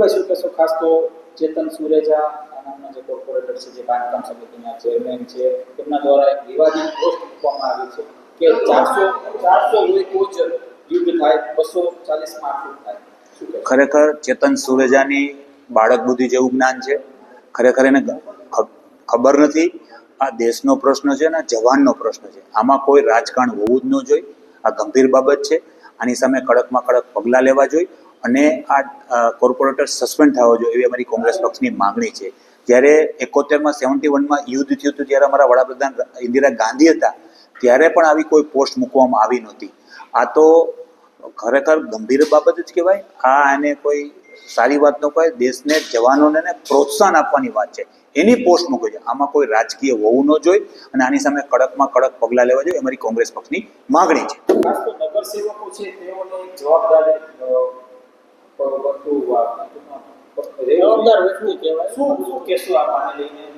રાહુલભાઈ શું ખાસ તો ચેતન સુરેજા નામના જે કોર્પોરેટર છે, જે બાંધકામ સમિતિના ચેરમેન છે તેમના દ્વારા એક વિવાદિત પોસ્ટ મૂકવામાં આવી છે કે ચારસો ચારસો જ યુદ્ધ થાય, બસો ચાલીસમાં આટલું થાય. ખરેખર ચેતન સુરેજાની બાળક બુદ્ધિ જેવું જ્ઞાન છે. ખરેખર એને ખબર નથી. આ દેશનો પ્રશ્ન છે અને જવાનનો પ્રશ્ન છે. આમાં કોઈ રાજકારણ હોવું જ ન જોઈએ. આ ગંભીર બાબત છે. આની સામે કડકમાં કડક પગલાં લેવા જોઈએ. અને આ કોર્પોરેટર સસ્પેન્ડ થવો જોઈએ એવી અમારી કોંગ્રેસ પક્ષની માંગણી છે. જ્યારે એકોતેરમાં સેવન્ટી વનમાં યુદ્ધ થયું હતું ત્યારે અમારા વડાપ્રધાન ઇન્દિરા ગાંધી હતા, ત્યારે પણ આવી કોઈ પોસ્ટ મૂકવામાં આવી નહોતી. આ તો ખરેખર ગંભીર બાબત જ કહેવાય. આ એને કોઈ સારી વાત ન કહેવાય. દેશને, જવાનોને પ્રોત્સાહન આપવાની વાત છે. એની પોસ્ટ મૂકવી છે. આમાં કોઈ રાજકીય હોવું ન જોઈએ અને આની સામે કડકમાં કડક પગલાં લેવા જોઈએ અમારી કોંગ્રેસ પક્ષની માગણી છે. વસ્તુ જવાબદાર વ્યક્તિ કહેવાય. શું શું કહેશો આ લઈને?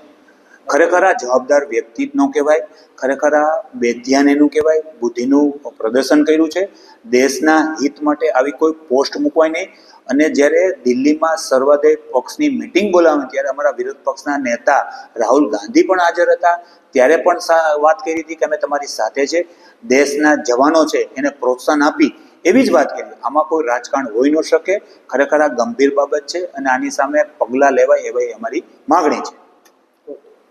ખરેખર આ જવાબદાર વ્યક્તિ જ ન કહેવાય ખરેખર આ બેધ્યાન એનું કહેવાય બુદ્ધિનું પ્રદર્શન કર્યું છે. દેશના હિત માટે આવી કોઈ પોસ્ટ મૂકવાય નહીં. અને જ્યારે દિલ્હીમાં સર્વોદય પક્ષની મિટિંગ બોલાવી ત્યારે અમારા વિરોધ પક્ષના નેતા રાહુલ ગાંધી પણ હાજર હતા. ત્યારે પણ સા- વાત કરી હતી કે અમે તમારી સાથે છે. દેશના જવાનો છે એને પ્રોત્સાહન આપી એવી જ વાત કરી આમાં કોઈ રાજકારણ હોઈ ન શકે. ખરેખર આ ગંભીર બાબત છે અને આની સામે પગલાં લેવાય એવી અમારી માગણી છે.